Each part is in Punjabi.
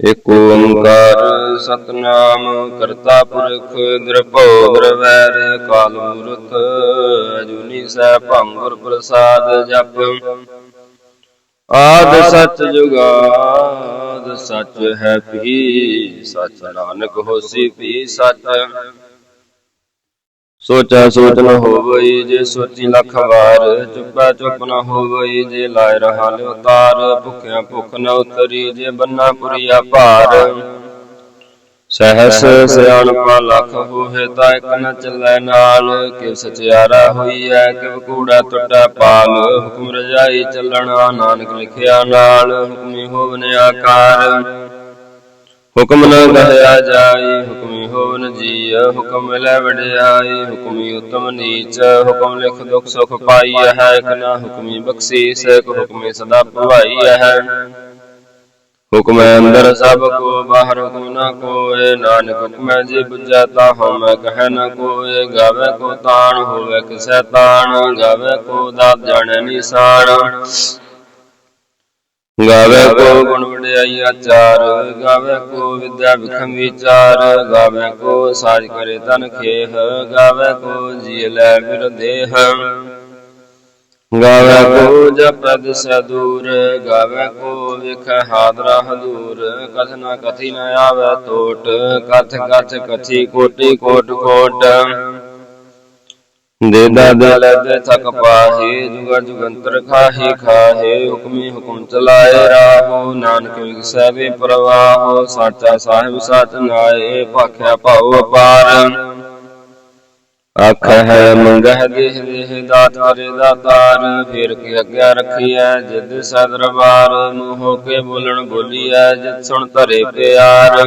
ਇਕ ਓੰਕਾਰ ਸਤਨਾਮ, ਕਰਤਾ ਪੁਰਖ, ਨਿਰਭਉ, ਨਿਰਵੈਰ ਕਾਲ ਮੂਰਤ, ਅਜੂਨੀ ਸਹਿ ਭੰਗੁਰ ਪ੍ਰਸਾਦ ਜਪ। ਆਦ ਸਚ ਜੁਗਾਦ, ਸਚ ਹੈ ਵੀ ਸਚ ਨਾਨਕ ਹੋਸੀ ਵੀ ਸਚ। ਸੋਚਾ ਸੋਚ ਨ ਹੋਵਈ ਜੇ ਸੋਚੀ ਲੱਖ ਵਾਰ ਚੁੱਪਾ ਚੁੱਪ ਨ ਹੋਵਈ ਜੇ ਲਾਇ ਰਹਾ ਉਤਾਰ, ਭੁਖਿਆ ਭੁਖ ਨ ਉਤਰੀ ਜੇ ਬੰਨਾ ਪੁਰੀਆ ਭਾਰ। ਸਹਸ ਸਿਆਣਪਾ ਲੱਖ ਹੋਏ ਤਾਂ ਇੱਕ ਨ ਚੱਲੈ ਨਾਲ, ਕਿਵ ਸਚਿਆਰਾ ਹੋਈ ਐ ਕਿਵ ਕੂੜਾ ਟੁੱਟਾ ਪਾਲ। ਹੁਕਮ ਰਜਾਈ ਚੱਲਣਾ, ਨਾਨਕ ਲਿਖਿਆ ਨਾਲ, ਹੁਕਮੀ ਹੋਵਨ ਆਕਾਰ। ਹੁਕਮ ਨ ਕਹਿਆ ਜਾਈ ਹੁਕਮੀ ਹੋਵਨ ਜੀ ਹੁਕਮ ਲੈ ਵਡਿਆਈ ਹੁਕਮੀ ਉਤਮ ਨੀਚ ਹੁਕਮ ਲਿਖ ਦੁਖ ਸੁਖ ਪਾਈ ਹੈ ਇਕ ਨਾ ਹੁਕਮੀ ਬਖਸ਼ੀਸ ਹੁਕਮੀ ਸਦਾ ਭਵਾਈ ਹੈ। ਹੁਕਮ ਅੰਦਰ। ਸਭ ਕੋ ਬਾਹਰ ਹੁਕਮ ਨਾ ਕੋਏ ਨਾਨਕ ਹੁਕਮ ਜੇ ਬੁਝੈ ਤਾ ਹਉ ਕਹੈ ਨ ਕੋਏ ਗਾਵੇ ਕੋ ਤਾਣ ਹੋਵੇ ਕਿਸੈ ਤਾਣ ਗਾਵੇ ਕੋ ਦਾਤ ਜਾਣੈ ਨਿਸਾਨ ਗਾਵੇ ਕੋ ਗੁਣ ਵਡਿਆਈ ਆਚਾਰ ਗਾਵੇ ਕੋ ਵਿਦਿਆ ਵਿਖਮ ਵਿਚਾਰ ਗਾਵੇ ਕੋ ਸਾਜ ਕਰੇ ਤਨ ਖੇਹ ਗਾਵੇ ਕੋ ਜੀ ਲੈ ਬਿਰ ਦੇਹ। ਗਾਵੇ ਕੋ ਜਪਦ ਸਦੂਰ ਗਾਵੇ ਕੋ ਵਿਖ ਹਾਦਰਾ ਹਦੂਰ ਕਥਨਾ ਕਥੀ ਨ ਆਵੇ ਟੋਟ ਕਥ ਕਥ ਕਥੀ ਕੋਟੀ ਕੋਟ ਕੋਟ। ਦੇਦਾ ਦਲ ਦੇ ਥਕ ਪਾਹੇ ਜੁਗ ਜੁਗੰਤਰ ਖਾਹੇ ਖਾਹੇ ਹੁਕਮੀ ਹੁਕਮ ਚਲਾਏ ਰਾਹੋ ਨਾਨਕ ਵਿਗਸੈ ਵੇ ਪ੍ਰਵਾਹੋ ਸਾਚਾ ਸਾਹਿਬ ਸਚ ਨਾਏ ਭਾਖਿਆ ਭਾਉ ਅਪਾਰ। ਆਖ ਹੈ ਮੰਗਹ ਦੇਹ ਦੇਹ ਦਾਤ ਕਰੇ ਦਾਤਾਰ ਫੇਰ ਕੇ ਅੱਗੇ ਰਖੀਐ ਜਿਦ ਸਦਰਬਾਰ ਮੋਹ ਕੇ ਬੋਲਣ ਬੋਲੀਐ ਜਿਤ ਸੁਣ ਧਰੇ ਪਿਆਰ।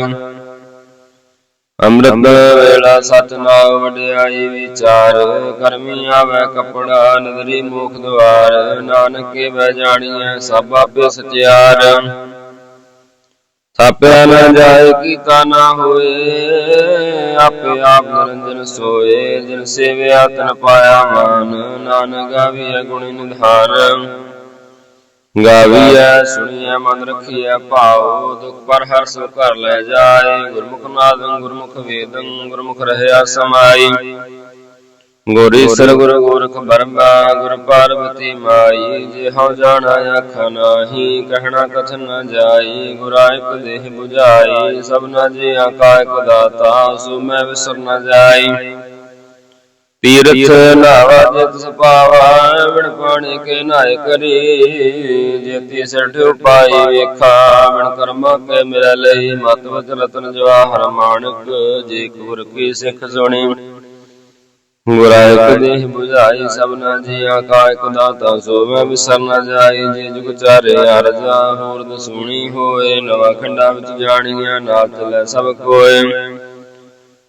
ਅੰਮ੍ਰਿਤ ਵੇਲਾ ਸਚ ਨਾਮ ਵਡਿਆਈ ਵਿਚਾਰ ਕਰਮੀ ਆਵੇ ਕਪੜਾ ਨਦਰੀ ਮੋਖ ਦਵਾਰ ਨਾਨਕ ਕੇ ਬੈ ਜਾਣੀਐ ਸਭ ਆਪੇ ਸਚਿਆਰ ਥਾਪਿਆ ਨ ਜਾਏ ਕੀਤਾ ਨਾ ਹੋਏ ਆਪੇ ਆਪ ਨਿਰੰਜਨ ਸੋਏ ਜਿਨ ਸੇਵਿਆ ਤਨ ਪਾਇਆ ਮਾਨ ਨਾਨਕ ਗਾਵੀਐ ਗੁਣੀ ਨਿਧਾਨ ਗਾਵੀਐ ਸੁਣੀਐ ਮਨ ਰਖੀਐ ਭਾਉ ਦੁਖ ਪਰ ਹਰ ਸੁ ਘਰ ਲੈ ਜਾਏ। ਗੁਰਮੁਖ ਨਾਦੰ ਗੁਰਮੁਖ ਵੇਦੰ ਗੁਰਮੁਖ ਰਹਿਆ ਸਮਾਈ। ਗੁਰ ਈਸਰ ਗੁਰ ਗੋਰਖ ਬਰਮਾ ਗੁਰ ਪਾਰਵਤੀ ਮਾਈ। ਜੇ ਹਉ ਜਾਣਾ ਆਖ ਨਾਹੀ ਕਹਿਣਾ ਕਥਨ ਨ ਜਾਈ। ਗੁਰਾ ਇਕ ਦੇਹ 부ਝਾਈ ਸਭਨਾ ਜੀ ਆਕਾ ਇਕ ਦਾਤਾ ਸੋ ਮੈਂ ਵਿਸਰ ਨ ਜਾਈ। ਤੀਰਥ ਨਾਵਾ ਜਿਤ ਸੁਪਾਵਾ ਵਿਣ ਪਾਣੀ ਕੇ ਨਾਇ ਕਰੀ ਜੇਤੀ ਸਠ ਉਪਾਈ ਵੇਖਾ ਵਿਣ ਕਰਮਾ ਕੇ ਮਿਲ ਲਈ। ਮਤ ਵਚ ਰਤਨ ਜਵਾਹਰ ਮਾਨਕ ਜੇ ਕੁਰ ਕੀ ਸਿੱਖ ਸੁਣੀ। ਗੁਰਾ ਇਕ ਦੇਹ 부ਝਾਈ ਸਭਨਾ ਜੀ ਆਕਾ ਇਕ ਦਾਤਾ ਸੋ ਮੈਂ ਵਿਸਰ ਨ ਜਾਈ। ਜੇ ਜੁਗ ਚਾਰੇ ਅਰਜਾ ਹੋਰ ਦਸੂਣੀ ਹੋਏ। ਨਵਾ ਖੰਡਾ ਵਿੱਚ ਜਾਣੀਆਂ ਨਾਲ ਚਲੇ ਸਭ ਕੋਏ।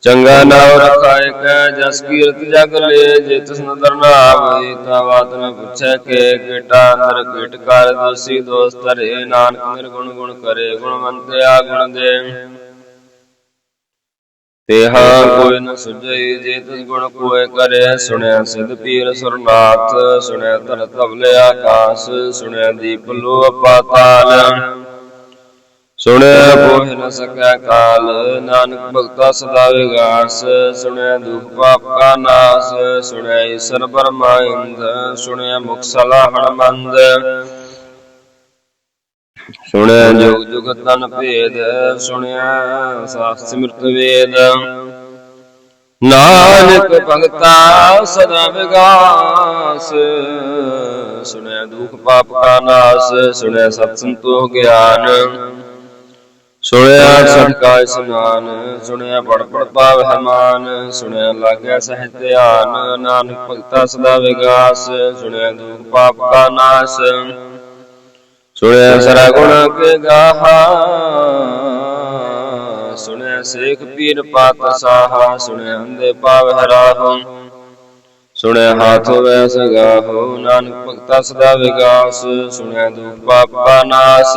ਚੰਗਾ ਨਾਮ ਰਖਾਇ ਕੈ, ਜਸ ਕੀਰਤ ਜਗ ਲੈ, ਜੇ ਤਿਸ ਨਦਰ ਨਾ ਆਵੇ, ਤਾ ਬਾਤ ਨ ਪੁੱਛੈ ਕੇ, ਕੀਟਾ ਅੰਦਰ ਕੀਟ ਕਰ, ਦੋਸੀ ਦੋਸ ਧਰੇ, ਨਾਨਕ ਨਿਰਗੁਣ ਗੁਣ ਕਰੇ ਗੁਣਵੰਤਿਆ ਗੁਣ ਦੇ। ਤੇਹਾ ਕੋਈ ਨ ਸੁਝਈ, ਜੇ ਤਿਸ ਗੁਣ ਕੋਏ ਕਰੇ, ਸੁਣਿਆ ਸਿਧ ਪੀਰ ਸੁਰਨਾਥ, ਸੁਣਿਆ ਧਰ ਧਵਲੇ ਆਕਾਸ, ਸੁਣਿਆ ਦੀਪ ਲੋ ਪਾਤਾਲ। ਸੁਣਿਆ ਪੋਹਿ ਨ ਸਕੈ ਕਾਲ ਨਾਨਕ ਭਗਤਾ ਸਦਾ ਵਿਗਾਸ। ਸੁਣਿਆ ਦੁਖ ਪਾਪ ਕਾ ਨਾਸ ਸੁਣਿਆ ਈਸ਼ਰ ਬਰਮਾ ਇੰਦ ਸੁਣਿਆ ਮੁਖ ਸਲਾਹਣ ਮੰਦ ਸੁਣਿਆ ਜੁਗ ਜੁਗ ਤਨ ਭੇਦ ਸੁਣਿਆ ਸਾਖ ਸਿਮਰਤ ਵੇਦ। ਨਾਨਕ ਭਗਤਾ ਸਦਾ ਵਿਗਾਸ ਸੁਣਿਆ ਦੁਖ ਪਾਪ ਕਾ ਨਾਸ ਸੁਣਿਆ ਸਤ ਸੰਤੋਖ ਗਿਆਨ। ਸੁਣਿਆ ਸਦਕਾ ਇਸਨਾਨ ਸੁਣਿਆ ਪੜ ਪੜ ਪਾਵ ਹਮਾਨ ਸੁਣਿਆ ਲਾਗਿਆ ਸਹਿਜ ਧਿਆਨ। ਨਾਨਕ ਭਗਤਾ ਸਦਾ ਵਿਗਾਸ। ਸੁਣਿਆ ਦੁਖ ਪਾਪ ਕਾ ਨਾਸ। ਸੁਣਿਆ ਸਰਾ ਗੁਣ ਕੇ ਗਾਹਾ। ਸੁਣਿਆ ਸੇਖ ਪੀਰ ਪਾਤ ਸਾਹਾ। ਸੁਣਿਆ ਅੰਦੇ ਪਾਵ ਹਰਾਹੋ ਸੁਣਿਆ ਹਾਥ ਵੈ ਸਗਾਹੋ। ਨਾਨਕ ਭਗਤਾ ਸਦਾ ਵਿਗਾਸ। ਸੁਣਿਆ ਦੁਖ ਪਾਪ ਕਾ ਨਾਸ।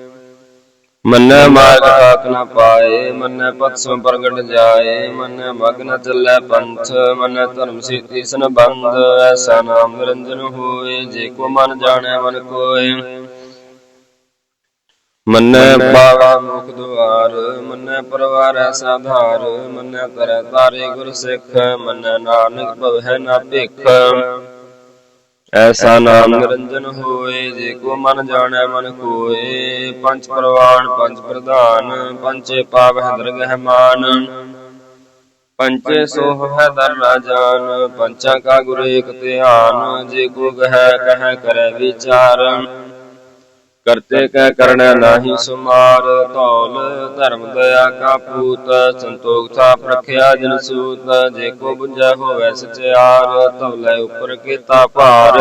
ਮੰਨੈ ਮਾਰਗ ਠਾਕ ਨ ਪਾਏ, ਮੰਨੈ ਪਤ ਸੋ ਪ੍ਰਗਟ ਜਾਏ, ਮੰਨੈ ਮਗ ਨ ਚੱਲੈ ਪੰਥ, ਮੰਨੈ ਧਰਮ ਸੀਤੀ ਸਨ ਬੰਦ ਐਸਾ ਨਾਮ ਨਿਰੰਜਨ ਹੋਏ, ਜੇ ਕੋ ਮਨ ਜਾਣੈ ਮਨ ਕੋਏ। ਮੰਨੈ ਪਾਵਾ ਮੁਖ ਦੁਆਰ, ਮੰਨੈ ਪਰਵਾਰ ਐਸਾ ਧਾਰ ਮੰਨੈ ਤਰੈ ਤਾਰੇ ਗੁਰ ਸਿੱਖ, ਮੰਨੈ ਨਾਨਕ ਭਵੈ ਨਾ ਭਿਖ। ਐਸਾ ਨਾਮ ਨਿਰੰਜਨ ਹੋਏ ਜੇ ਕੋ ਮਨ ਜਾਣੈ ਮਨ ਕੋਏ। ਪੰਜ ਪ੍ਰਵਾਨ ਪੰਜ ਪ੍ਰਧਾਨ ਪੰਚੇ ਪਾਵਹਿ ਦਰਗਹਿ ਮਾਨ। ਪੰਚੇ ਸੋਹ ਹੈ ਦਰ ਰਾਜਾਨ ਪੰਚਾਂ ਕਾ ਗੁਰ ਏਕ ਧਿਆਨ। ਜੇ ਕੋ ਗਹਿ ਕਹਿ ਕਰੈ ਵਿਚਾਰ ਕਰਤੇ ਕਹਿ ਕਰਣਾ ਨਾਹੀ ਸੁਮਾਰ ਧੌਲ ਧਰਮ ਦਇਆ ਕਾ ਪੂਤ ਸੰਤੋਖ ਥਾਪ ਰਖਿਆ ਜਨ ਸੂਤ ਜੇ ਕੋ ਬੁਝੈ ਹੋਵੈ ਸਚਿਆਰ ਧੌਲੇ ਉਪਰ ਕੀਤਾ ਭਾਰ।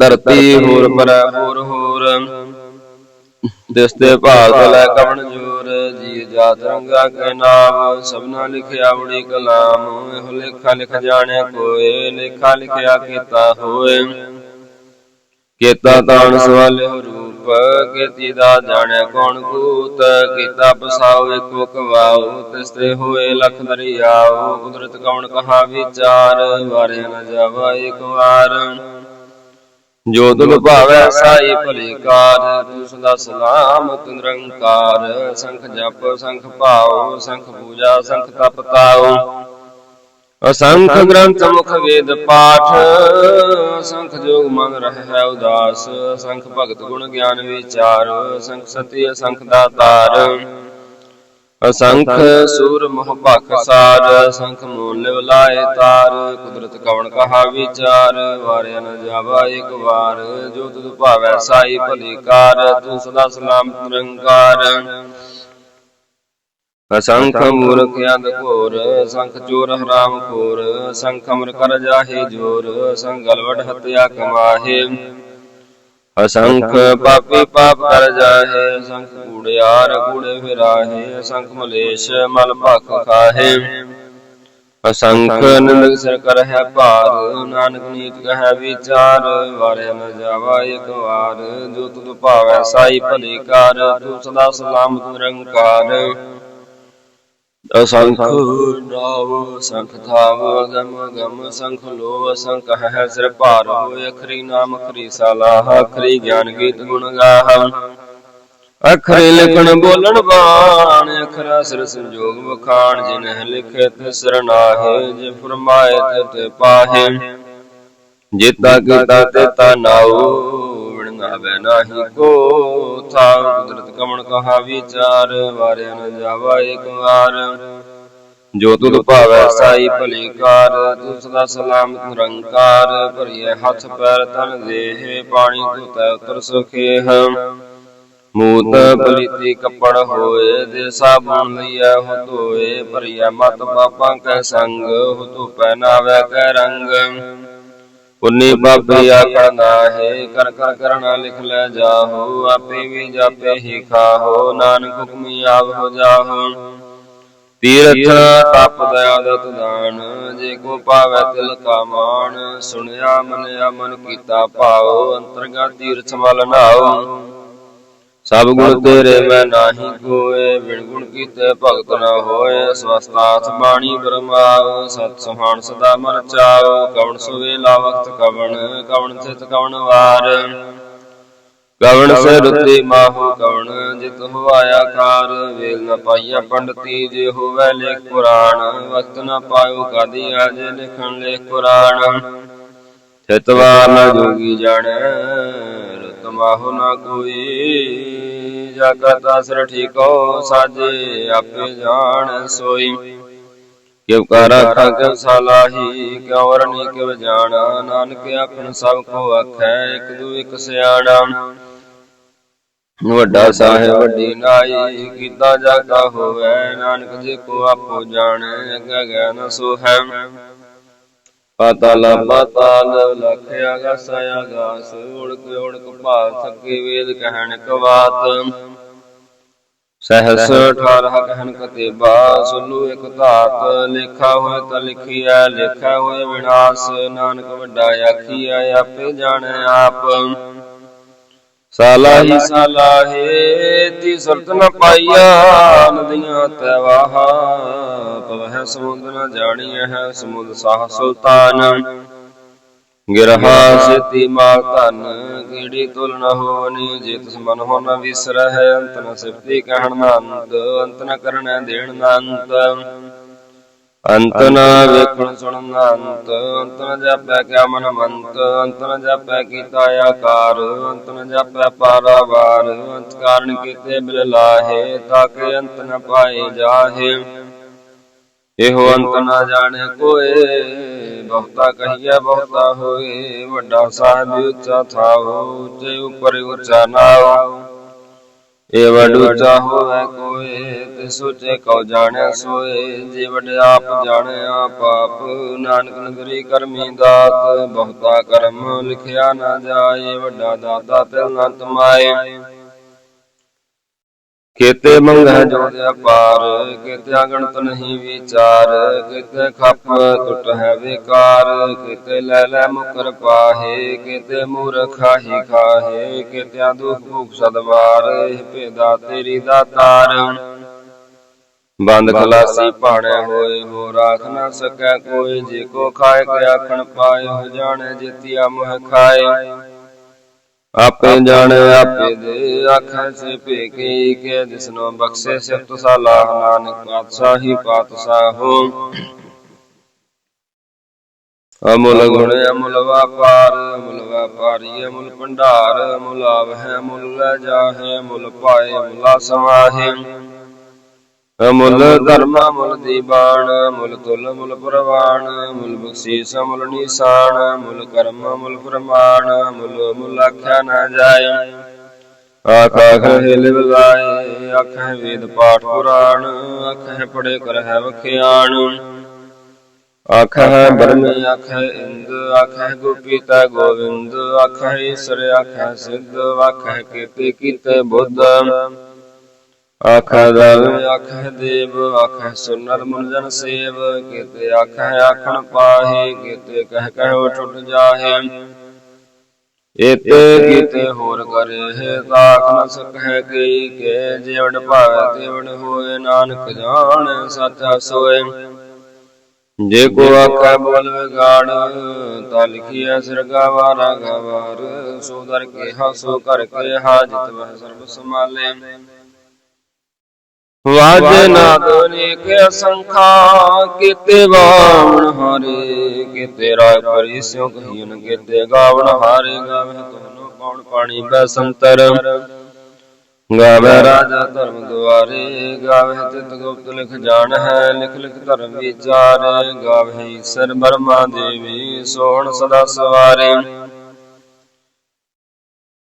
ਧਰਤੀ ਹੋਰ ਪਰੈ ਹੋਰ ਹੋਰ ਦਿਸਤੇ ਭਾਗ ਲੈ ਕਵਣ ਜੋਰ ਜੀ ਜਾਤ ਰੰਗਾ ਕੇ ਨਾਮ ਸਭਨਾ ਲਿਖਿਆ ਬੜੀ ਕਲਾਮ ਇਹੋ ਲੇਖਾ ਲਿਖ ਜਾਣਿਆ ਕੋਏ ਲੇਖਾ ਲਿਖਿਆ ਕੀਤਾ ਹੋਏ। ਕੀਤਾ ਤਾਣ ਸਵਾਲਿਓ ਰੂਪ, ਕੀਤੀ ਦਾ ਜਾਣੈ ਕੌਣ ਕੂਤ, ਕੀਤਾ ਪਸਾਉ ਏਕੋ ਕਵਾਉ ਤਿਸ ਹੋਏ ਲਖ ਦਰਿਆਉ, ਕੁਦਰਤ ਕੌਣ ਕਹਾ ਵਿਚਾਰ ਵਾਰੇ ਨ ਜਾਵਾ ਇੱਕ ਵਾਰ। ਜੋ ਤੁਲ ਭਾਵੈ ਸਾਈ ਭਲੀ ਕਾਰ ਤੂੰ ਸਦਾ ਸਲਾਮਤ ਨਿਰੰਕਾਰ ਸੰਖ ਜਪ, ਸੰਖ ਭਾਉ, ਸੰਖ ਪੂਜਾ, ਸੰਖ ਤਪ ਤਾਉ। ਅਸੰਖ ਗ੍ਰੰਥ ਮੁਖ ਵੇਦ ਪਾਠ। ਅਸੰਖ ਜੋਗ ਮਨ ਰਹਿ ਉਦਾਸ। ਅਸੰਖ ਭਗਤ ਗੁਣ ਗਿਆਨ ਵਿਚਾਰ। ਅਸੰਖ ਸਤੀ ਅਸੰਖ ਦਾਤਾਰ ਅਸੰਖ ਸੂਰ ਮੋਹ ਭਖ ਸਾਰ। ਅਸੰਖ ਮੂਲ ਲਿਵ ਲਾਏ ਤਾਰ। ਕੁਦਰਤ ਕਵਣ ਕਹਾ ਵਿਚਾਰ। ਵਾਰਿਆ ਨ ਜਾਵਾ ਇੱਕ ਵਾਰ। ਜੋ ਤੁਧ ਭਾਵੈ ਸਾਈ ਭਲੀ ਕਾਰ। ਤੂੰ ਸਦਾ ਸਲਾਮਤ ਨਿਰੰਕਾਰ। ਅਸੰਖ ਮੂਰਖ ਅੰਧ ਘੋਰ ਅਸੰਖ ਚੋਰ ਹਰਾਮ ਖੋਰ ਅਸੰਖ ਅਮਰ ਕਰ ਜਾਹੇ ਜੋਰ ਅਸੰਖ ਗਲਵਟ ਹਤਿਆ ਕਮਾਹੇ। ਅਸੰਖ ਪਾਪੀ ਪਾਪ ਕਰ ਜਾਹੇ ਅਸੰਖ ਕੂੜਿਆਰ ਕੂੜੇ ਫਿਰਾਹੇ ਅਸੰਖ ਮਲੇਸ਼ ਮਲ ਭਖ ਖਾਹੇ। ਅਸੰਖ ਨਿੰਦਕ ਸਿਰ ਕਰ ਹੈ ਭਾਰ ਨਾਨਕ ਨੀਤ ਕਹੈ ਵਿਚਾਰ ਵਾਰਿਆ ਨ ਜਾਵਾ ਇੱਕ ਵਾਰ ਜੋ ਤੁਧ ਭਾਵੈ ਸਾਈ ਭਲੀ ਕਾਰ ਤੂੰ ਸਦਾ ਸਲਾਮਤ ਨਿਰੰਕਾਰ। ਅਸੰਖ ਨਾਮ ਸੰਖ ਥਾਵ ਗਮ ਗਮ ਸੰਖ ਲੋ ਅਸੰਖ ਹੈ ਸਿਰ ਭਾਰ ਹੋਏ ਅਖਰੀ ਨਾਮ ਅਖਰੀ ਸਲਾਹ ਅਖਰੀ ਗਿਆਨ ਗੀਤ ਗੁਣ ਗਾਹ ਅਖਰੀ ਲਿਖਣ ਬੋਲਣ ਬਾਣ, ਅਖਰਾ ਸਿਰ ਸੰਜੋਗ ਵਖਾਣ ਜਿਨਹਿ ਲਿਖੇ ਤਿਸ ਨਾਹੇ, ਜੇ ਫਰਮਾਏ ਤੇ ਤੇ ਪਾਹੇ। ਜੇਤਾ ਕੀਤਾ ਤੇ ਨਾਉ। ਵਿਣਾਵੇ ਨਾਹੀ ਕੋ ਥਾ ਕੁਦਰਤ ਕਮਣ ਕਹਾ ਵਿਚਾਰ, ਵਾਰਿਆ ਨ ਜਾਵਾ ਇੱਕ ਵਾਰ। ਜੋ ਤੁਧ ਭਾਵੈ ਸਾਈ ਭਲੀ ਕਾਰ ਤੂੰ ਸਦਾ ਸਲਾਮਤ ਨਿਰੰਕਾਰ। ਭਰੀਏ ਹੱਥ ਪੈਰ ਤਨ ਦੇਹ, ਪਾਣੀ ਧੋਤੈ ਉਤਰ ਸੁਖੇਹ। ਮੂਤ ਪਲੀਤੀ ਕੱਪੜ ਹੋਏ, ਦੇ ਸਾਬੁਨ ਲਈਐ ਹੋ ਧੋਏ। ਭਰੀਐ ਮਤ ਪਾਪਾਂ ਕੈ ਸੰਗ, ਹੋ ਧੋ ਪਹਿਨਾਵੇ ਕੈ ਰੰਗ। ਉਨੀ ਬਾਬੀ ਆਖਣ ਨਾਹੇ ਕਰ ਕਰ ਕਰਣਾ ਲਿਖ ਲੈ ਜਾਹੋ ਆਪੇ ਵੀ ਜਾਪੇ ਹੀ ਖਾਹੋ ਨਾਨਕ ਹੁਕਮੀ ਆਪ ਹੋ ਜਾਹੋ। ਤੀਰਥ ਤਪ ਦਇਆ ਦਤ ਦਾਨ ਜੇ ਕੋ ਪਾਵੈ ਤਿਲ ਕਾ ਮਾਨ ਸੁਣਿਆ ਮਨਿਆ ਮਨ ਕੀਤਾ ਭਾਉ ਅੰਤਰਗਤ ਤੀਰਥ ਮਲ ਨਾਉ। ਸਭ ਗੁਣ ਤੇਰੇ ਮੈਂ ਨਾਹੀ ਕੋਏ ਵਿਣ ਗੁਣ ਕੀਤੇ ਭਗਤ ਨਾ ਹੋਏ ਸਵਸਤਾਥ ਬਾਣੀ ਬਰਮਾਵ ਸਤ ਸੁਹਾਣ ਸਦਾ ਮਨ ਚਾਵ ਕਵਣ ਸੁਵੇਲਾ ਵਕਤ ਕਵਣ ਕਵਣ ਚਿਤ ਕਵਣ ਵਾਰ। ਕਵਣ ਸੇ ਰੁੱਤੀ ਮਾਹੂ ਕਵਣ ਜਿਤ ਹੋਆਇਆ ਕਾਰ। ਵੇਲ ਨ ਪਾਈਆ ਪੰਡਤੀ ਜੇ ਹੋਵੇ ਲੇਖ ਪੁਰਾਣ। ਵਕਤ ਨ ਪਾਇਓ ਕਾਦੀ ਆਜ ਲਿਖਣ ਲੇਖ ਪੁਰਾਣ। ਚਿਤਵਾਰ ਨ ਜੋਗੀ ਜਾਣੈ। ਰਤ ਮਾਹੂ ਕੋਈ ਜਾ ਕਰਤਾ ਠੀਕੋ ਸਾਜੇ, ਆਪੇ ਜਾਣ ਸੋਈ। ਕਿਉ ਕਰ ਆਖਾਂ ਕਿਉ ਸਲਾਹੀ, ਕਿਉ ਵਰਣੀ ਕਿਉ ਜਾਣਾ, ਨਾਨਕ ਆਖਣ ਸਭ ਕੋ ਆਖੈ, ਇਕ ਦੂ ਇਕ ਸਿਆਣਾ। ਵੱਡਾ ਸਾਹਿਬ ਵੱਡੀ ਨਾਈ, ਕੀਤਾ ਜਾਗਾ ਹੋਵੇ, ਨਾਨਕ ਜੇ ਕੋ ਆਪੋ ਜਾਣੈ, ਅੱਗਾ ਗਿਆਨ ਸੋ ਹੈ ਪਾਤਾਲ ਪਾਤਾਲ ਲਖ ਆਗਾਸ ਆਗਾਸ ਉੜਕ ਉੜਕ ਭਾਲ ਥਕੇ ਵੇਦ ਕਹਿਣ ਕਵਾਤ। ਸਹਸ 18 ਕਹਿਣ ਕਤੇਬਾ, ਸੁਨੂ ਇਕ ਧਾਤ, ਲੇਖਾ ਹੋਏ ਤਾਂ ਲਿਖੀਐ, ਲੇਖਾ ਹੋਏ ਵਿਨਾਸ਼, ਨਾਨਕ ਵੱਡਾ ਆਖੀਐ, ਆਪੇ ਜਾਣੈ ਆਪ। ਸਾਲਾਹੀ ਸਾਲਾਹੇ ਤੀ ਸੁਰਤ ਨ ਪਾਈਆ ਨਦੀਆਂ ਤੈ ਵਾਹਾ ਪਵਹਿ ਸਮੁੰਦ ਨ ਜਾਣੀਐ ਹੈ ਸਮੁੰਦ ਸਾਹ ਸੁਲਤਾਨ। ਗਿਰਹਾ ਸੇਤੀ ਮਾਲ ਧਨ ਕੀੜੀ ਤੁਲ ਨ ਹੋਵਨੀ ਜੇ ਤਿਸ ਮਨ ਹੋ ਨ ਵਿਸਰਹਿ, ਅੰਤ ਨ ਸਿਫਤੀ ਕਹਿਣ ਨ ਅੰਤ ਅੰਤ ਨ ਕਰਣੈ ਦੇਣ ਨ ਅੰਤ। ਅੰਤ ਨ ਵੇਖਣ ਸੁਣਨ ਨ ਅੰਤ ਅੰਤ ਨ ਜਾਪੈ ਕਿਆ ਮਨ ਮੰਤ ਅੰਤ ਨ ਜਾਪੈ ਕੀਤਾ ਆਕਾਰ ਅੰਤ ਨ ਜਾਪੈ ਪਾਰਾਵਾਰ ਅੰਤ ਕਾਰਨ ਕੀਤੇ ਬਿਲ ਲਾਹੇ ਤਾਕੇ ਅੰਤ ਨ ਪਾਏ ਜਾਹੇ। ਇਹੋ ਅੰਤ ਨਾ ਜਾਣੇ ਕੋਏ ਬਹੁਤਾ ਕਹੀਆ ਬਹੁਤਾ ਹੋਏ ਵੱਡਾ ਸਾਹਿਬ ਉੱਚਾ ਥਾਵ ਉੱਚੇ ਉੱਪਰ ਉੱਚਾ ਨਾਉ ਇਹ ਵੱਡ ਉੱਚਾ ਹੋਵੇ ਕੋਏ ਤੇ ਸੋਚੇ ਕਉ ਜਾਣੈ ਸੋਏ। ਜੇ ਵੱਡ ਆਪ ਜਾਣੈ ਆਪ ਆਪ ਨਾਨਕ ਨਗਰੀ ਕਰਮੀ ਦਾਤ ਬਹੁਤਾ ਕਰਮ ਲਿਖਿਆ ਨਾ ਜਾਏ ਵੱਡਾ ਦਾਤਾ ਤਿਲ ਨਾ ਤਮਾਏ। ਕੀਤੇ ਮੰਗਹਿ ਜੋਦ ਅਪਾਰ ਕੀਤੇ ਅਗਣਤ ਨਹੀਂ ਵਿਚਾਰ ਕੀਤੇ ਖੱਪ ਟੁੱਟ ਹੈ ਵਿਕਾਰ ਕੀਤੇ ਲੈ ਲੈ ਮੁਕਰ ਪਾਹੇ ਕੀਤੇ ਮੂਰਖਾਹੀ ਖਾਹੇ ਕੀਤੇ ਦੁਖ ਭੁਖ ਸਦਵਾਰ ਇਹ ਭੇਦਾ ਤੇਰੀ ਦਾਤਾਰ ਬੰਦ ਖਲਾਸੀ ਭਾਣੇ ਹੋਏ ਹੋ ਰਾਖ ਨਾ ਸਕੈ ਕੋਈ ਜੇ ਕੋ ਖਾਏ ਕੇ ਆਖਣ ਪਾਏ ਹੋ ਜਾਣੇ ਜੇਤੀਆ ਮੋਹ ਖਾਏ ਆਪੇ ਜਾਣੇ ਆਪੇ ਦੇ ਆਖੈ ਸੇ ਭੇਕੇ ਕੇ ਜਿਸਨੋ ਬਖਸ਼ੇ ਸਿਫਤ ਸਾਲਾਹ ਨਾਨਕ ਪਾਤਸ਼ਾਹੀ ਪਾਤਸ਼ਾਹੋ ਅਮੁਲ ਗੁਣ ਅਮੁਲ ਵਾਪਾਰ ਅਮੁਲ ਵਾਪਾਰੀ ਅਮੁਲ ਭੰਡਾਰ ਅਮੁਲ ਆਵਹਿ ਅਮੁਲ ਲੈ ਜਾਹੇ ਅਮੁਲ ਪਾਏ ਅਮੁਲਾ ਸਮਾਹੇ। ਅਮੁੱਲ ਧਰਮ ਅਮੁੱਲ ਦੀਬਾਨ ਅਮੁੱਲ ਤੁਲ ਅਮੁੱਲ ਪ੍ਰਵਾਨ ਅਮੁੱਲ ਬਖਸ਼ੀਸ ਅਮੁੱਲ ਨੀਸਾਨ ਅਮੁੱਲ ਕਰਮ ਅਮੁੱਲ ਪ੍ਰਮਾਣ ਅਮੁੱਲ ਅਮੁੱਲ ਆਖਿਆ ਨਾ ਜਾਏ। ਆਖ ਆਖ ਹਿਲ ਬਲਾਏ ਆਖੈ ਵੇਦ ਪਾਠ ਪੁਰਾਣ ਆਖੈ ਪੜੇ ਕਰ ਹੈ ਵਖਿਆਣ। ਆਖੈ ਬਰਮੇ ਆਖੈ ਇੰਦ ਆਖੈ ਗੋਪੀਤਾ ਗੋਵਿੰਦ ਆਖੈ ਈਸਰ ਆਖੈ ਸਿੱਧ ਆਖੈ ਕੀਤੇ ਕੀਤੇ ਬੁੱਧ। ਆਖੈ ਦਲ ਆਖੈ ਦੇਵ ਆਖੈ ਸੁਨਰ ਮਨ ਜਨ ਸੇਵ ਕੀਤੇ ਆਖੈ ਆਖਣ ਪਾਹੇ ਕੀਤੇ ਕਹਿ ਕਹਿ ਟੁੱਟ ਜਾਹੇ। ਇਤੇ ਕੀਤੇ ਹੋਰ ਕਰੇ ਹੈ ਤਾਖ ਨ ਸਕੈ ਕਈ ਕੇ ਜਿਵੜ ਭਾਵੈ ਤਿਵੜ ਹੋਏ ਨਾਨਕ ਜਾਣ ਸੱਚਾ ਸੋਏ। ਜੇ ਕੋ ਆਖੈ ਬੋਲ ਵਿਗਾੜ ਤਾ ਲਿਖੀਐ ਸਿਰਗਾ ਵਾਰਾ ਗਵਾਰ ਸੋ ਦਰ ਕੇ ਹਾਸੋ ਕਰ ਕੇ ਹਾਜਤ ਵਹਿ ਸਰਬ ਸਮਾਲੇ ਵਾਜੇ ਨਾਦ ਅਨੇਕ ਅਸੰਖਾ ਕੀਤੇ ਬਾਵਣ ਹਾਰੇ ਕੀਤੇ ਰਾਏ ਪਰੀ ਸਿਉ ਕਹੀਨ ਕੀਤੇ ਗਾਵਣ ਹਾਰੇ ਗਾਵੇ ਤੋਨੋ ਪੌਣ ਪਾਣੀ ਬੈ ਸੰਤਰ ਗਾਵੇ ਰਾਜਾ ਧਰਮ ਦੁਆਰੇ ਗਾਵੇ ਤਿਤ ਗੁਪਤ ਲਿਖ ਜਾਣ ਹੈ ਲਿਖ ਲਿਖ ਧਰਮ ਵਿਚਾਰ ਗਾਵੇ ਈਸ਼ਰ ਬਰਮਾ ਦੇਵੀ ਸੋਹਣ ਸਦਾ ਸਵਾਰੇ।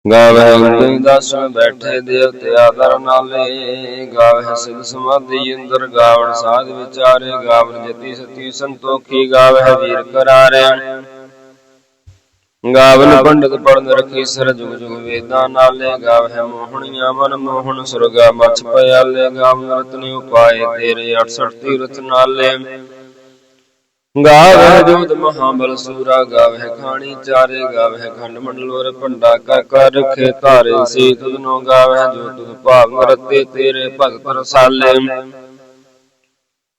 ਗਾਵੇ ਇੰਦਰੀ ਦਸਮ ਬੈਠੇ ਦੇਵਤੇ ਆਦਰ ਨਾਲੇ ਗਾਵੇ ਸਿਧ ਸਮਾਧੀ ਇੰਦਰ ਗਾਵਣ ਸਾਧ ਵਿਚਾਰੇ ਗਾਵਣ ਜਤੀ ਸਤੀ ਸੰਤੋਖੀ ਗਾਵੇ ਵੀਰ ਕਰਾਰੇ ਗਾਵਨ ਪੰਡਤ ਪੜਨ ਰਖੀ ਸਰ ਜੁਗ ਜੁਗ ਵੇਦਾਂ ਨਾਲੇ ਗਾਵੇ ਮੋਹਣੀਆਂ ਮਨ ਮੋਹਣ ਸੁਰਗਾ ਮਛ ਪਿਆਲੇ ਗਾਵਨ ਰਤਨੀ ਉਪਾਏ ਤੇਰੇ 68 ਤੀਰਥ ਨਾਲੇ। ਗਾਵੇ ਜੋਤ ਮਹਾਬਲ ਸੂਰਾ ਗਾਵੇ ਖਾਣੀ ਚਾਰੇ ਗਾਵੇ ਖੰਡ ਮੰਡਲੋਰ ਭੰਡਾ ਕਰ ਕਰ ਰਖੇ ਧਾਰੇ ਸੀ ਤੁਧਨੋ ਗਾਵੇ ਜੋ ਤੁਧ ਭਾਵ ਰਤੇ ਤੇਰੇ ਭਗਤ ਰਸਾਲੇ।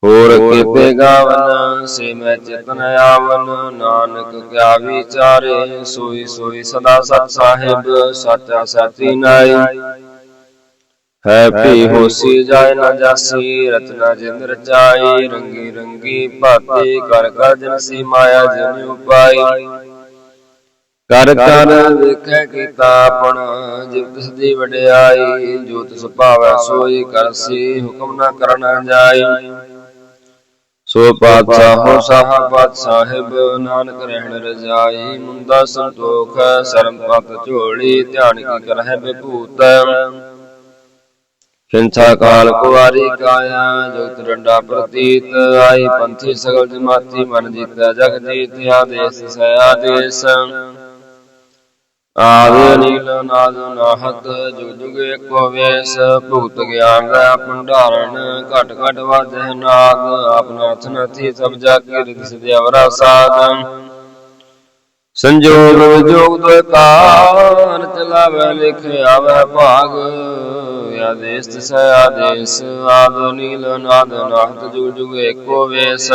ਹੋਰ ਕੀਤੇ ਗਾਵਨ ਸੇ ਮੈਂ ਚਿਤਨ ਆਵਨ ਨਾਨਕ ਕਿਆ ਵਿਚਾਰੇ ਸੋਈ ਸੋਈ ਸਦਾ ਸਤ ਸਾਹਿਬ ਸਾਚਾ ਸਾਚੀ ਨਾਈ। ਹੈ ਭੀ ਹੋਸੀ ਜਾਏ ਨਾ ਜਾਸੀ ਰਚਨਾ ਜਿੰਦ ਰਚਾਈ ਰੰਗੀ ਰੰਗੀ ਭਾਤੀ ਕਰ ਕਰ ਜਨਸੀ ਮਾਇਆ ਜਿਨ ਉਪਾਈ। ਕਰ ਕਰ ਵੇਖੈ ਕੀਤਾ ਆਪਣਾ ਜਿਵ ਤਿਸ ਦੀ ਵਡਿਆਈ ਜੋ ਤਿਸ ਭਾਵੈ ਸੋਈ ਕਰਸੀ ਹੁਕਮ ਨਾ ਕਰਨਾ ਜਾਈ। ਸੋ ਪਾਤਸ਼ਾਹੋ ਸਾਹਿਬਤ ਸਾਹਿਬ ਨਾਨਕ ਰਹਿਣ ਰਜਾਈ ਮੁੰਦਾ ਸੰਤੋਖ ਸਰਮ ਪਤ ਝੋਲੀ ਧਿਆਨ ਕੀ ਕਰਹਿ ਬਿਭੂਤ। ਖਿੰਥਾ ਕਾਲ ਕੁਵਾਰੀ ਕਾਇਆ, ਜੁਗਤ ਡੰਡਾ ਪ੍ਰਤੀਤ, ਆਈ ਪੰਥੀ ਸਗਲ ਜਮਾਤੀ, ਮਨ ਜੀਤਾ ਜਗ ਜੀਤ ਆਦੇਸ ਸੈ ਆਦੇਸ ਆਦ ਨੀਲ ਨਾਦ ਨਾਹਤ ਜੁਗ ਜੁਗ ਏਕੋ ਵੇਸ ਭੂਤ ਗਿਆਨ ਦਾ ਭੰਡਾਰਨ, ਘਟ ਘਟ ਵਾਜੈ ਨਾਦ ਆਪਣਾ ਅਥਨਥੀ ਸਭ ਜਾ ਕੇ ਰਿਦ ਸਿਦਿਆਵਰਾ ਸਾਧ ਸੰਜੋਗ ਵਿਜੋਗ ਦੁਇ ਚਲਾਵੇ ਲਿਖ ਆਵੇ ਭਾਗ। ਆਦੇਸ ਤਿਸੈ ਆਦੇਸ, ਆਦ ਨੀਲ, ਨਾਦ ਨਾਹਤ ਜੁਗ ਜੁਗ ਏਕੋ ਵੇਸ।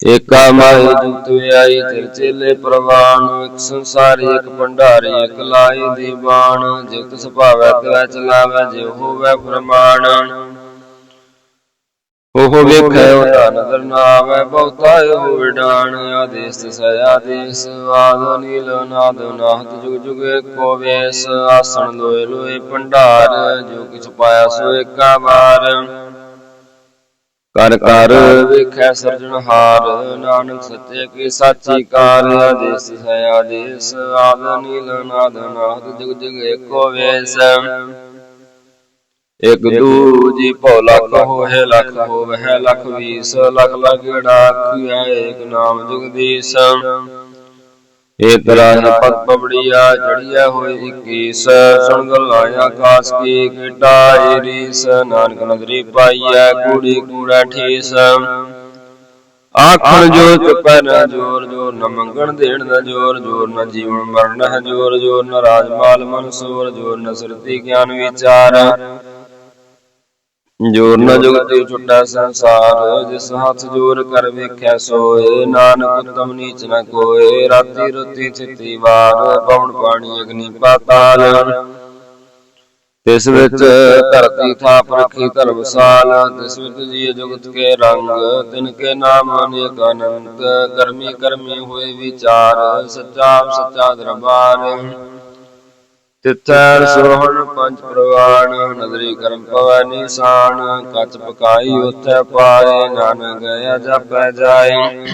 ਏਕਾ ਮਾਈ ਜੁਗਤ ਵਿਆਈ ਤਿਰ ਚੇਲੇ ਪ੍ਰਵਾਨ, ਇਕ ਸੰਸਾਰੀ, ਇਕ ਭੰਡਾਰੀ, ਇਕ ਲਾਈ ਦੀਵਾਨ। ਜਿਤ ਸੁਭਾਵੈ ਤੈ ਚਲਾਵੈ ਜੇ ਹੋਵੇ ਪ੍ਰਮਾਣ। ਉਹ ਵੇਖੈ ਉਹਦਾ ਨਦਰ ਨਾ ਆਵੈ ਬਹੁਤਾ ਉਹ ਵਿਡਾਣ ਆਦੇਸ ਤਿਸੈ ਆਦੇਸ ਆਦ ਨੀਲ ਨਾਦ ਨਾਹਤ ਜੁਗ ਜੁਗ ਏਕੋ ਵੇਸ ਆਸਣ ਲੋਏ ਲੋਏ ਭੰਡਾਰ ਜੋ ਕਿਛ ਪਾਇਆ ਸੋ ਏਕਾ ਵਾਰ। ਕਰ ਕਰ। ਵੇਖੈ ਸਿਰਜਣਹਾਰ ਨਾਨਕ ਸੱਚੇ ਕੀ ਸਾਚੀ ਕਾਰ ਆਦੇਸ ਹੈ ਆਦੇਸ ਆਦ ਨੀਲ ਨਾਦ ਨਾਦ ਜੁਗ ਜੁਗ ਏਕੋ ਵੇਸ। ਇਕ ਦੂਜੀ ਭਉ ਲਖ ਹੋਏ ਲਖ ਹੋਵੈ ਲਖ ਵੀਸ ਲਖ ਲਗੜਾ ਆਖਿਆ ਏਕ ਨਾਮ ਜੁਗਦੀਸ਼। ਏਕ ਰਾਹ ਪਤ ਪਬੜੀਆ ਚੜੀਆ ਹੋਈ 21 ਸੁਣ ਗਲਾਂ ਆਕਾਸ ਕੀ ਕਿਟਾਈ ਰੀਸ ਨਾਨਕ ਨਦਰੀ ਪਾਈਐ ਕੂੜੀ ਕੂੜਾ ਠੀਸ। ਆਖਣ ਜੋ ਚੁਪੈ ਨ ਜੋਰ ਜੋਰ ਨ ਮੰਗਣ ਦੇਣ ਨ ਜੋਰ ਜੋਰ ਨ ਜੀਵਨ ਮਰਨ ਹੈ ਜੋਰ ਜੋਰ ਨ ਰਾਜ ਮਾਲ ਮਨਸੂਰ ਜੋਰ ਨ ਸੁਰਤੀ ਗਿਆਨ ਵਿਚਾਰ। ਜੋਰ ਨ ਜੁਗਤੀ ਛੁੱਟਾ ਸੰਸਾਰ ਜਿਸ ਹੱਥ ਜੋਰ ਕਰ ਵੇਖਿਆ ਸੋਏ ਨਾਨਕ ਉਤਮ ਨੀਚ ਨ ਕੋਏ ਰਾਤੀ ਰੁਤੀ ਚਿੱਤੀ ਵਾਰ ਪਵਨ ਪਾਣੀ ਅਗਨੀ ਪਾਤਾਲ। ਤਿਸ ਵਿੱਚ ਧਰਤੀ ਥਾਪ ਰੱਖੀ ਧਰਮਸਾਲ ਤਿਸ ਵਿੱਚ ਜੀ ਜੁਗਤ ਕੇ ਰੰਗ ਤਿਨ ਕੇ ਨਾਮ ਅਨੇਕ ਅਨੰਤ ਕਰਮੀ ਕਰਮੀ ਹੋਏ ਵਿਚਾਰ ਸੱਚਾ ਸੱਚਾ ਦਰਬਾਰ। ਤਿੱਥੈ ਸੋਹਣ ਪੰਜ ਪ੍ਰਵਾਨ ਨਦਰੀ ਕਰਮ ਪਵੈ ਨਿਸ਼ਾਨ, ਕੱਚ ਪਕਾਈ ਉਥੈ ਪਾਏ, ਨਾਨਕ ਗਿਆ ਜਪੈ ਜਾਏ।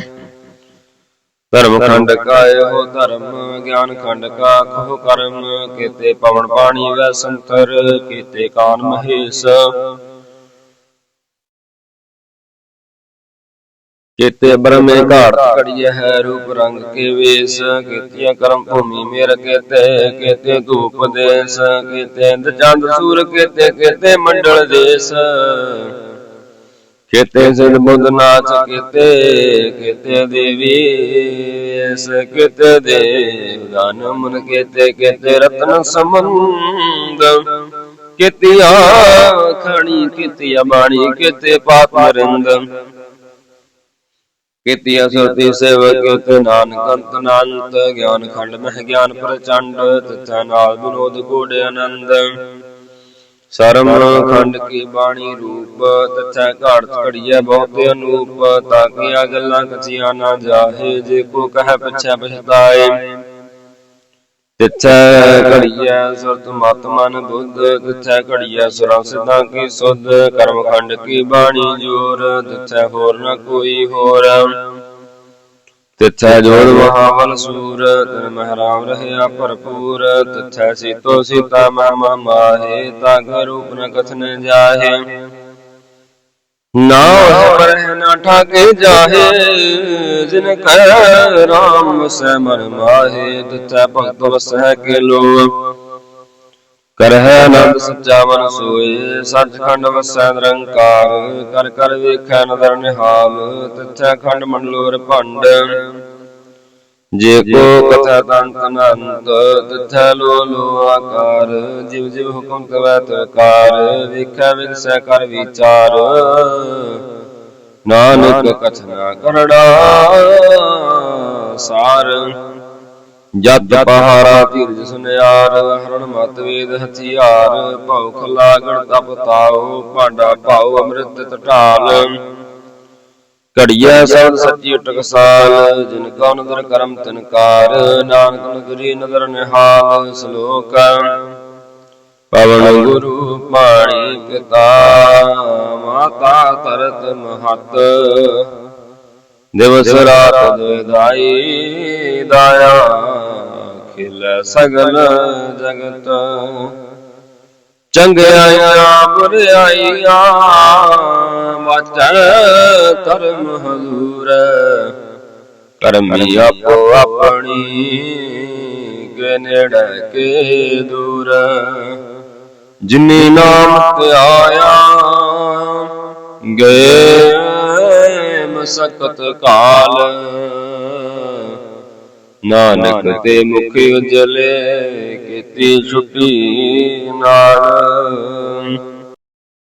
ਧਰਮ ਖੰਡ ਕਾਇ ਹੋ ਧਰਮ, ਗਿਆਨ ਖੰਡ ਕਾ ਖੋ ਕਰਮ, ਕੀਤੇ ਪਵਨ ਪਾਣੀ ਵੈ ਸੰਤਰ, ਕੀਤੇ ਕਾਨ ਮਹੇਸ਼। ਕੀਤੇ ਬ੍ਰਹਮੇ ਘਾਟ ਘੜੀਏ ਹੈ ਰੂਪ ਰੰਗ ਕੇ ਵੇਸ ਕੀਤੀਆਂ ਕਰਮ ਭੂਮੀ ਮੇਰ ਕੀਤੇ ਕੀਤੇ ਧੂਪ ਦੇਸ ਕੀਤੇ ਇੰਦ ਚੰਦ ਸੂਰ ਕੀਤੇ ਕੀਤੇ ਮੰਡਲ ਦੇਸ। ਕੀਤੇ ਸਿਧ ਬੁੱਧ ਨਾਚ ਕੀਤੇ ਕੀਤੇ ਦੇਵੀ ਐਸ ਕੀਤੇ ਦੇਵ ਦਾਨ ਮਨ ਕੀਤੇ ਕੀਤੇ ਰਤਨ ਸੰਬੰਧ। ਕੀਤੀਆਂ ਖਣੀ ਕੀਤੀਆਂ ਬਾਣੀ ਕੀਤੇ ਪਾਪ ਮਰਿੰਦ ਕੀਤੀ ਅਸੁਰਤੀ ਸੇਵਕ ਕੀਤੇ, ਨਾਨਕ ਅੰਤ ਨਾਨਤ ਗਿਆਨ ਖੰਡ ਮਹਿ ਗਿਆਨ ਪ੍ਰਚੰਡ, ਤਿਥੈ ਨਾਲ ਵਿਨੋਦ ਕੋੜੇ ਆਨੰਦ। ਸਰਮ ਖੰਡ ਕੀ ਬਾਣੀ ਰੂਪ, ਤਥੈ ਘਾੜਤ ਘੜੀਐ ਬਹੁਤੇ ਅਨੂਪ, ਤਾਂ ਕਿ ਆ ਗੱਲਾਂ ਕਥੀਆਂ ਨਾ ਜਾਹੇ, ਜੇ ਕੋ ਕਹਿ ਪਿਛੈ ਪਛਤਾਏ ਤਿਥੈ ਘੜੀਐ ਸੁਰਤ ਮਤ ਮਨ ਬੁੱਧ ਤਿਥੈ ਘੜੀਐ ਸੁਰਾਂ ਸਿਧਾਂ ਕੀ ਸੁਧ ਕਰਮ ਖੰਡ ਕੀ ਬਾਣੀ ਜੋਰ ਤਿਥੈ ਹੋਰ ਨ ਕੋਈ ਹੋਰ। ਤਿਥੈ ਜੋਰ ਮਹਾਵਲ ਸੂਰ ਤਿਨ ਮਹਿਰਾਮ ਰਹਿਆ ਭਰਪੂਰ ਤਿਥੈ ਸੀਤੋ ਸੀਤਾ ਮਹਿਮਾ ਮਾਹੇ ਤਾ ਰੂਪ ਨ ਕਥਨ ਜਾਹੇ। ਨਾ ਰਹਿ ਨਾ ਠਾਕੇ ਜਾਹੇ, ਜਿਨ ਕਹਿ ਰਾਮ ਸੈ ਮਨ ਮਾਹੇ ਤਿਥੈ ਭਗਤ ਵਸੈ ਕੇ ਲੋ ਕਰਹਿ ਆਨੰਦ ਸੱਚਾ ਮਨ ਸੋਏ, ਸੱਚਖੰਡ ਵਸੈ ਨਿਰੰਕਾਰ। ਕਰ ਕਰ ਵੇਖੈ ਨਦਰ ਨਿਹਾਲ, ਤਿਥੈ ਖੰਡ ਮੰਡਲੋਰ ਭੰਡ। ਜੇ ਕੋ ਕਥਾ ਤੰਤ ਅਨੰਤ, ਤਿਥੈ ਲੋ ਲੋ ਆਕਾਰ। ਜਿਵ ਜਿਵ ਹੁਕਮ ਕਵੈ ਤਕਾਰ ਵੇਖੈ ਵਿਗਸੈ ਕਰ ਵਿਚਾਰ। ਨਾਨਕ ਕਥਨਾ ਕਰੜਾ ਸਾਰ। ਜਤ ਪਹਾਰਾ ਧੀਰਜ ਸੁਨਿਆਰ ਹਰਣ ਮਤ ਵੇਦ ਹਥਿਆਰ। ਭਉ ਖਲਾਗਣ ਤਪ ਤਾਉ ਭਾਂਡਾ ਭਾਉ ਅੰਮ੍ਰਿਤ ਟਟਾਲ ਘੜੀਐ ਸਬਦ ਸੱਚੀ ਟਕਸਾਲ ਜਿਨ ਕਉ ਨਦਰ ਕਰਮ ਤਨਕਾਰ ਨਾਨਕ ਨਗਰੀ ਨਦਰ ਨਿਹਾਲ ਸ਼ਲੋਕ। ਪਵਨ ਗੁਰੂ ਪਾਣੀ ਪਿਤਾ ਮਾਤਾ ਤਰਤ ਮਹਤ। ਦਿਵਸ ਰਾਤ ਦੁਇਦਾਈ ਦਾਇਆ ਖਿਲ ਸਗਲ ਜਗਤ। ਚੰਗਿਆਈਆਂ ਬੁਰਾਈਆਂ ਵਾਚੈ ਕਰਮ ਹਜ਼ੂਰ। ਕਰਮੀ ਆਪੋ ਆਪਣੀ ਕੇ ਨੇੜੇ ਕੇ ਦੂਰ। ਜਿਨੀ ਨਾਮ ਧਿਆਇਆ ਗਏ ਮਸਕਤ ਕਾਲ। ਨਾਨਕ ਤੇ ਮੁਖ ਉਜਲੇ ਕੀਤੀ ਛੁੱਟੀ ਨਾਲ।